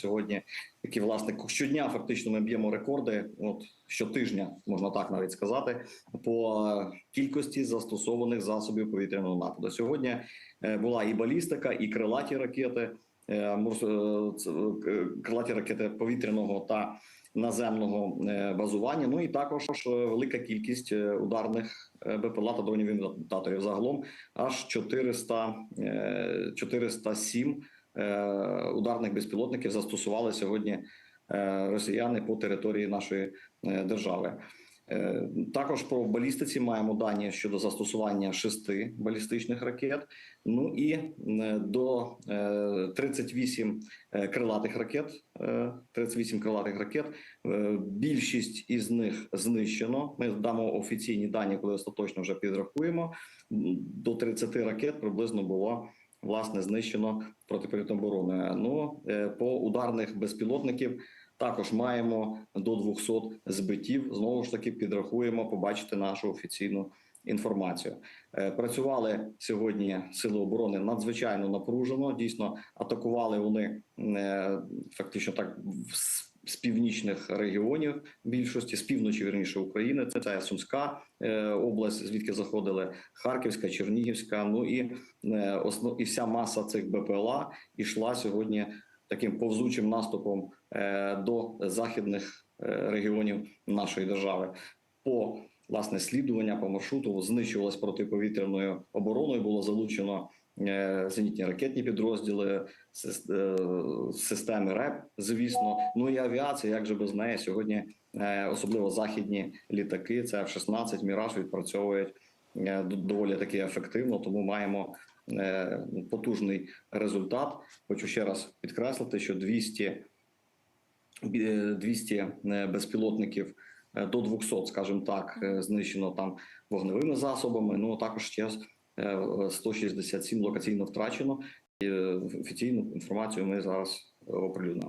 Сьогодні які власне щодня фактично ми б'ємо рекорди. От щотижня можна так навіть сказати, по кількості застосованих засобів повітряного нападу. Сьогодні е, була і балістика, і крилаті ракети, е, е, е, крилаті ракети повітряного та наземного е, базування. Ну і також е, велика кількість е, ударних е, БПЛА та дронів імітаторів. Загалом аж 400, е, 407 е, ударних безпілотників застосували сьогодні е, росіяни по території нашої е, держави. Е, Також по балістиці маємо дані щодо застосування шести балістичних ракет. Ну і е, до е, 38 е, крилатих ракет. е, 38 крилатих ракет. Е, Більшість із них знищено. Ми дамо офіційні дані, коли остаточно вже підрахуємо. До 30 ракет приблизно було власне знищено протиповітряної оборони. Ну е, по ударних безпілотників також маємо до 200 збиттів. Знову ж таки підрахуємо, побачите нашу офіційну інформацію. Е, Працювали сьогодні сили оборони надзвичайно напружено. Дійсно атакували вони е, фактично так з- північних регіонів більшості з півночі вірніше України. Це, це Сумська е, область, звідки заходили Харківська, Чернігівська. Ну і е, основ і вся маса цих БПЛА йшла сьогодні таким повзучим наступом е, до західних регіонів нашої держави. По власне слідування по маршруту знищувалось протиповітряною обороною. Було залучено зенітні ракетні підрозділи, е, системи РЕП, звісно. Ну і авіація, як же без неї сьогодні, е, особливо західні літаки, це F-16, Міраж відпрацьовують е, доволі таки ефективно. Тому маємо е, потужний результат. Хочу ще раз підкреслити, що 200 200 е, безпілотників е, до 200, скажімо так, е, знищено там вогневими засобами. Ну також ще е, 167 локаційно втрачено. І е, офіційну інформацію ми зараз оприлюднимо.